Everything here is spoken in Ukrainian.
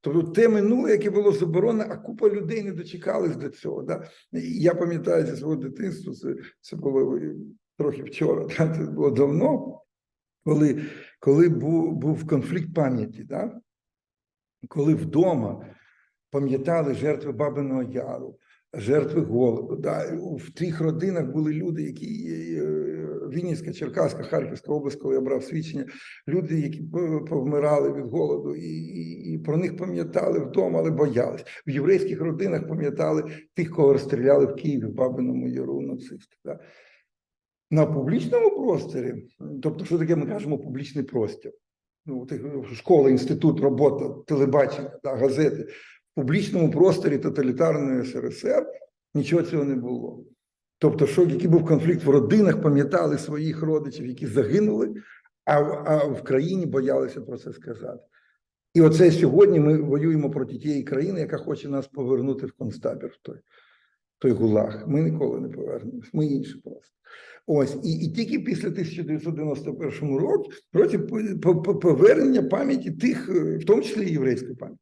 Тобто те минуле, яке було заборонено, а купа людей не дочекались до цього. Да? Я пам'ятаю зі свого дитинства, це, це було трохи вчора, да? це було давно, коли, коли був, був конфлікт пам'яті, да? коли вдома пам'ятали жертви Бабиного Яру, жертви голоду. Да? В тих родинах були люди, які е, Вінницька, Черкаська, Харківська область, коли я брав свідчення, люди, які повмирали від голоду, і, і, і про них пам'ятали вдома, але боялись. В єврейських родинах пам'ятали тих, кого розстріляли в Києві, в Бабиному Яру нацисти. Да? На публічному просторі, тобто, що таке ми кажемо публічний простір? Ну, школа, інститут, робота, телебачення, да, газети. В публічному просторі тоталітарної СРСР нічого цього не було. Тобто, що який був конфлікт в родинах, пам'ятали своїх родичів, які загинули, а, а в країні боялися про це сказати. І оце сьогодні ми воюємо проти тієї країни, яка хоче нас повернути в концтабір, в той, той гулаг. Ми ніколи не повернемось, ми інші просто. Ось, і, і тільки після 1991 року році по- по- по- повернення пам'яті тих, в тому числі єврейської пам'яті.